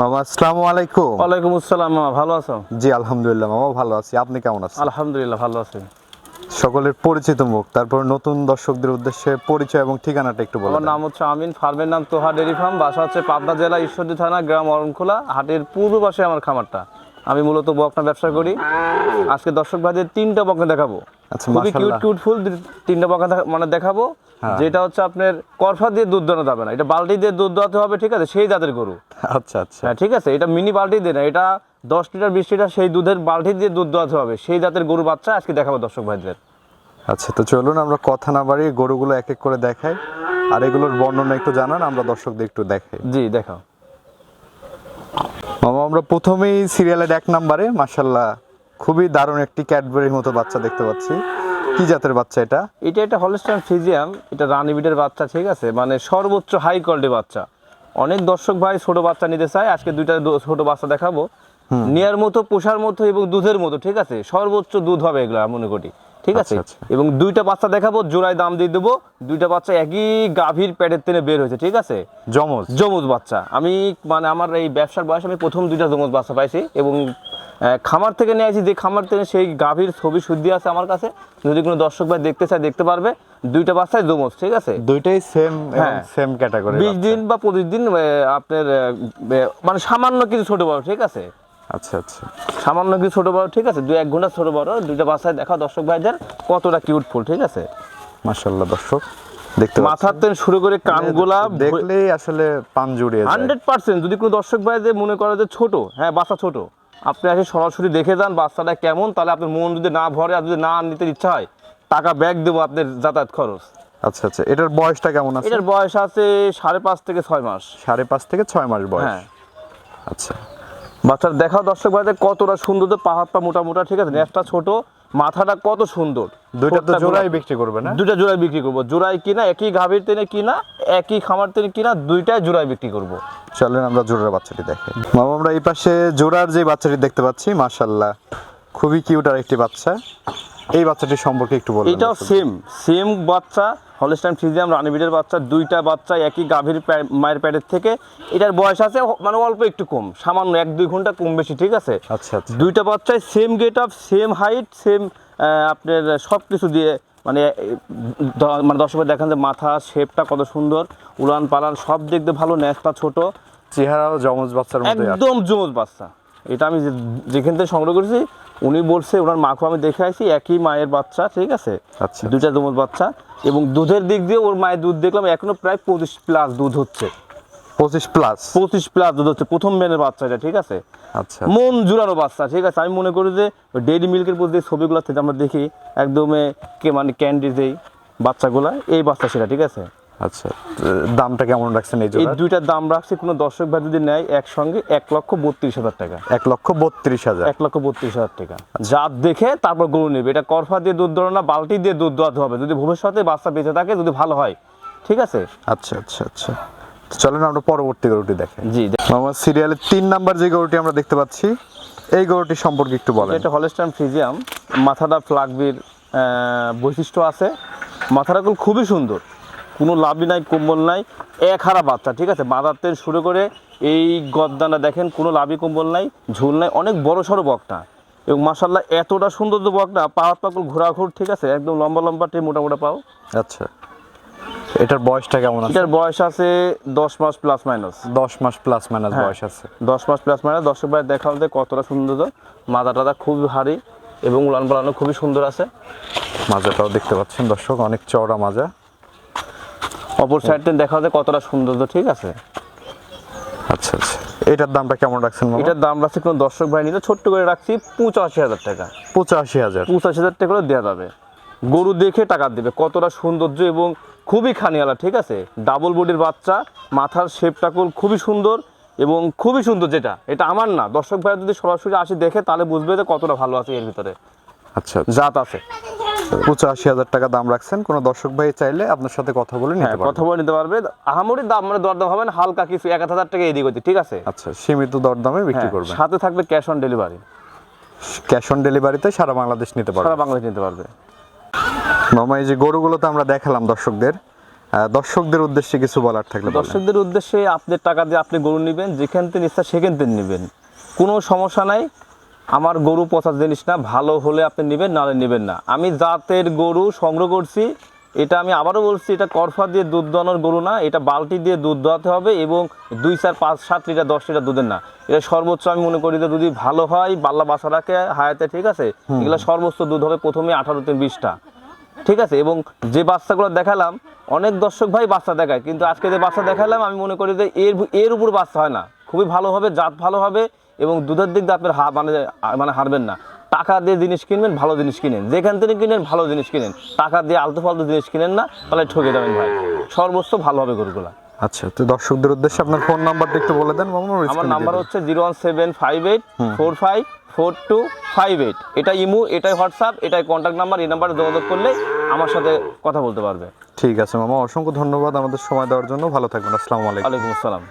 মামা আসসালামু আলাইকুম। ওয়ালাইকুম আসসালাম মামা ভালো আছো? জি আলহামদুলিল্লাহ মামা ভালো আছি। আপনি কেমন আছেন? আলহামদুলিল্লাহ ভালো আছি। সকলের পরিচিত মুখ তারপর নতুন দর্শকদের উদ্দেশ্যে পরিচয় এবং ঠিকানাটা একটু বলুন আমার নাম হচ্ছে আমিন ফার্মের নাম তোহা ডেরি ফার্ম বাসা হচ্ছে পাবনা জেলা ঈশ্বরদী থানা গ্রাম অরণখোলা হাটের পূর্ব পাশে আমার খামারটা। আমি মূলত বকনা ব্যবসা করি। আজকে দর্শক ভাইদের তিনটা বকনা দেখাবো। আচ্ছা, খুবই কিউট কিউট ফুল তিনটা বকনা মানে দেখাবো হ্যাঁ। যেটা হচ্ছে আপনার করফা দিয়ে দুধ দোয়ানো যাবে না। এটা বালতি দিয়ে দুধ দোয়াতে হবে ঠিক আছে? সেই জাতের গরু। আচ্ছা আচ্ছা। হ্যাঁ ঠিক আছে? এটা মিনি বালতি দিয়ে না এটা দশ লিটার বিশ লিটার সেই দুধের বালতি দিয়ে দুধ দোয়াতে হবে। সেই জাতের গরু বাচ্চা আজকে দেখাবো দর্শক ভাইদের। আচ্ছা তো চলুন আমরা কথা না বাড়িয়ে গরুগুলো এক এক করে দেখাই। আর এগুলোর বর্ণনা একটু জানান আমরা দর্শকদের একটু দেখাই। জি দেখাও। মামা আমরা প্রথমেই সিরিয়ালের এক নম্বরে মাশাল্লাহ খুবই দারুণ একটি ক্যাডবেরির মতো বাচ্চা দেখতে পাচ্ছি। কি জাতের বাচ্চা এটা? এটা একটা হলস্টাইন ফিজিয়াম এটা রানিবিটের বাচ্চা ঠিক আছে? মানে সর্বোচ্চ হাই কোয়ালিটির বাচ্চা। অনেক দর্শক ভাই ছোট বাচ্চা নিতে চায় আজকে দুইটা ছোট বাচ্চা দেখাবো। নেয়ার মতো পোষার মতো এবং দুধের মতো ঠিক আছে? সর্বোচ্চ দুধ হবে এগুলো মনে করি। ঠিক আছে? আচ্ছা, আচ্ছা। এবং দুইটা বাচ্চা দেখাবো জোড়ায় দাম দিয়ে দেবো। দুইটা বাচ্চা একই গাভীর পেটের টেনে বের হয়েছে ঠিক আছে? জমজ জমজ বাচ্চা। আমি মানে আমার এই ব্যবসার বয়স আমি প্রথম দুইটা জমজ বাচ্চা পাইছি এবং খামার থেকে নিয়ে আসি যে খামার থেকে সেই গাভীর ছবি শুদ্ধি আছে আমার কাছে। যদি কোনো দর্শক ভাই দেখতে চায় দেখতে পারবে। দুইটা বাচ্চাই জমজ ঠিক আছে? দুইটাই সেম হ্যাঁ। সেম ক্যাটাগরি বিশ দিন বা পঁচিশ দিন আহ, আপনার মানে সামান্য কিছু ছোট বড় ঠিক আছে? আচ্ছা আচ্ছা। সামান্য কিছু ছোট বড়? ঠিক আছে দুই এক ঘণ্টা ছোট বড়। দুইটা বাচ্চায় দেখা দর্শক ভাইদের কতটা কিউট ফুল ঠিক আছে? মাশাল্লাহ দর্শক দেখতে মাথার তেন শুরু করে কানগুলা পাচ্ছেন। দেখলেই আসলে পান জুড়িয়ে হান্ড্রেড পার্সেন্ট যদি কোনো দর্শক ভাই যে মনে করে যে ছোট হ্যাঁ বাচ্চা ছোট আপনি আসে সরাসরি দেখে যান বাচ্চাটা কেমন তাহলে আপনার মন যদি না ভরে আর যদি না নিতে ইচ্ছা হয় টাকা ব্যাগ দেবো আপনার যাতায়াত খরচ। আচ্ছা আচ্ছা এটার বয়সটা কেমন আছে? এটার বয়স আছে সাড়ে পাঁচ থেকে ছয় মাস। সাড়ে পাঁচ থেকে ছয় মাস বয়স। হ্যাঁ। আচ্ছা। বাচ্চার দেখাও দর্শক ভাইদের কতটা সুন্দর তো পাহাড় পা মোটা মোটা ঠিক আছে? নেসটা ছোট মাথাটা কত সুন্দর। দুইটা তো জোড়াই বিক্রি করবে না? দুইটা জোড়াই বিক্রি করব। জোড়াই কিনা একই গাভীর তেনে কিনা একই খামার তেনে কিনা দুইটাই জোড়ায় বিক্রি করব। চলেন আমরা জোড়ার বাচ্চাটি দেখে। মামা আমরা এই পাশে জোড়ার যে বাচ্চাটি দেখতে পাচ্ছি মাশাল্লাহ খুবই কিউট আর একটি বাচ্চা। এই বাচ্চাটি সম্পর্কে একটু বলবেন এটাও সেম সেম বাচ্চা হলস্টাইন ফ্রিজিয়াম রানিবিটের বাচ্চা দুইটা বাচ্চা একই গাভীর মায়ের প্যাডের থেকে। এটার বয়স আছে মানে অল্প একটু কম সামান্য এক দুই ঘণ্টা কম বেশি ঠিক আছে? আচ্ছা আচ্ছা। দুইটা বাচ্চায় same get up same height same আপনার সব কিছু দিয়ে মানে মানে দর্শকের দেখেন যে মাথা শেপটা কত সুন্দর উড়ান পালান সব দেখতে ভালো ন্যাসটা ছোট। চেহারাও জমজ বাচ্চার একদম জমজ বাচ্চা। এটা আমি যে- যেখান থেকে সংগ্রহ করেছি উনি বলছে ওনার মাকে আমি দেখে আসি একই মায়ের বাচ্চা ঠিক আছে? আচ্ছা। দুইটা জমজ বাচ্চা এবং দুধের দিক দিয়ে ওর মায়ের দুধ দেখলাম এখনও প্রায় পঁচিশ প্লাস দুধ হচ্ছে। পঁচিশ প্লাস পঁচিশ প্লাস দুধ হচ্ছে প্রথম মেনের বাচ্চা এটা ঠিক আছে? আচ্ছা। মন জুড়ানো বাচ্চা ঠিক আছে? আমি মনে করি যে ডেইরি মিল্কের প্রতি যে ছবিগুলো থেকে আমরা দেখি একদমে কে মানে ক্যান্ডি যেই বাচ্চাগুলা এই বাচ্চা সেটা ঠিক আছে? আচ্ছা দামটা কেমন রাখছেন এই এই দুইটার দাম রাখছি কোনো দর্শক ভাই যদি নেয় একসঙ্গে এক লক্ষ বত্রিশ হাজার টাকা। এক লক্ষ বত্রিশ হাজার। এক লক্ষ বত্রিশ হাজার টাকা। জাত দেখে তারপর গরু নেবে। এটা করফা দিয়ে দুধ দেওয়া না বালতি দিয়ে দুধ দোয়াতে হবে। যদি ভবিষ্যতে বাচ্চা বেঁচে থাকে যদি ভালো হয়। ঠিক আছে? আচ্ছা আচ্ছা আচ্ছা। চলেন আমরা পরবর্তী গরুটি দেখাই জি মামা সিরিয়ালের তিন নাম্বার যে গরুটি আমরা দেখতে পাচ্ছি এই গরুটি সম্পর্কে একটু বলেন। এটা হলস্টাইন ফ্রিজিয়াম। মাথাটা ফ্লাগবির বৈশিষ্ট্য আছে। মাথাটা খুবই সুন্দর। কোনো লাভই নাই কম্বল নাই এক হারা বাচ্চা ঠিক আছে? মাদারতের শুরু করে এই গদ্দানা দেখেন কোনো লাভই কম্বল নাই ঝুল নাই অনেক বড় সড়ো বকটা। এবং মাসাল্লাহ এতটা সুন্দর তো বকটা পাহাড় পাকুল ঘোরাঘুর ঠিক আছে? একদম লম্বা লম্বা টে মোটা মোটা পাও। আচ্ছা। এটার বয়সটা কেমন আছে? এটার বয়স আছে দশ মাস প্লাস মাইনাস দশ মাস প্লাস মাইনাস হ্যাঁ। বয়স আছে। দশ মাস প্লাস মাইনাস দর্শক ভাই দেখা হতে কতটা সুন্দর মাথা টাদা খুবই ভারী এবং উলান পালানো খুবই সুন্দর আছে। মাজাটাও দেখতে পাচ্ছেন দর্শক অনেক চওড়া মাজা। অপর সাইডটা দেখা যায় কতটা সুন্দর তো ঠিক আছে? আচ্ছা আচ্ছা। এটার দামটা কেমন রাখছেন এটার দাম রাখছি কোনো দর্শক ভাই নিলে ছোট্ট করে রাখছি পঁচাশি হাজার টাকা। পঁচাশি হাজার। পঁচাশি হাজার টাকা করে দেওয়া যাবে। গরু দেখে টাকা দেবে কতটা সৌন্দর্য এবং খুবই খানিয়ালা ঠিক আছে? ডাবল বডির বাচ্চা মাথার শেপটাকুল খুবই সুন্দর এবং খুবই সুন্দর যেটা এটা আমার না। দর্শক ভাই যদি সরাসরি আসি দেখে তাহলে বুঝবে যে কতটা ভালো আছে এর ভিতরে। আচ্ছা আচ্ছা। জাত আছে। পঁচাশি হাজার টাকা দাম রাখছেন। কোনো দর্শক ভাই চাইলে আপনার সাথে কথা বলে হ্যাঁ নিতে কথা বলে নিতে পারবে। আহামরি দাম মানে দরদাম হবে না হালকা কিছু এক হাজার টাকা এদিক ওদিক ঠিক আছে? আচ্ছা সীমিত দরদামে বিক্রি হ্যাঁ, করবেন। সাথে থাকবে cash on delivery cash on ডেলিভারিতে সারা বাংলাদেশ নিতে পারবেন সারা বাংলাদেশ নিতে পারবে। মামা এই যে গরুগুলো তো আমরা দেখালাম দর্শকদের দর্শকদের উদ্দেশ্যে কিছু বলার থাকলে দর্শকদের উদ্দেশ্যে আপনার টাকা দিয়ে আপনি গরু নেবেন যেখান থেকে ইচ্ছা সেখান থেকে নেবেন। কোনো সমস্যা নাই। আমার গরু পচা জিনিস না ভালো হলে আপনি নেবেন নাহলে নেবেন না। আমি জাতের গরু সংগ্রহ করছি এটা আমি আবারও বলছি এটা করফা দিয়ে দুধ দোয়ানোর গরু না এটা বালতি দিয়ে দুধ দোয়াতে হবে এবং দুই চার পাঁচ সাত লিটার দশ লিটার দুধের না। এটা সর্বোচ্চ আমি মনে করি যে যদি ভালো হয় বাল্লা বাসা রাখে হায়াতে ঠিক আছে? এগুলো সর্বোচ্চ দুধ হবে প্রথমে আঠারো থেকে বিশটা। ঠিক আছে? এবং যে বাচ্চাগুলো দেখালাম অনেক দর্শক ভাই বাচ্চা দেখায় কিন্তু আজকে যে বাচ্চা দেখালাম আমি মনে করি যে এর এর উপর বাচ্চা হয় না। খুবই ভালো হবে জাত ভালো হবে এবং দুধের দিক দিয়ে আপনার হা মানে মানে হারবেন না। টাকা দিয়ে জিনিস কিনবেন ভালো জিনিস কিনেন। যেখান থেকে কিনেন ভালো জিনিস কিনেন। টাকা দিয়ে আলতু ফালতু জিনিস কিনেন না তাহলে ঠকে যাবেন ভাই। সর্বোচ্চ ভালো হবে গরুগুলা। আচ্ছা তো দর্শকদের উদ্দেশ্যে আপনার ফোন নাম্বারটা একটু বলে দেন আমার নাম্বার হচ্ছে zero one seven five eight four five four two five eight. এটা ইমু এটাই হোয়াটসঅ্যাপ এটাই কন্ট্যাক্ট নাম্বার এই নাম্বারে যোগাযোগ করলে আমার সাথে কথা বলতে পারবে। ঠিক আছে মামা অসংখ্য ধন্যবাদ আমাদের সময় দেওয়ার জন্য। ভালো থাকবেন আসসালামু আলাইকুম। আলাইকুম আসসালাম।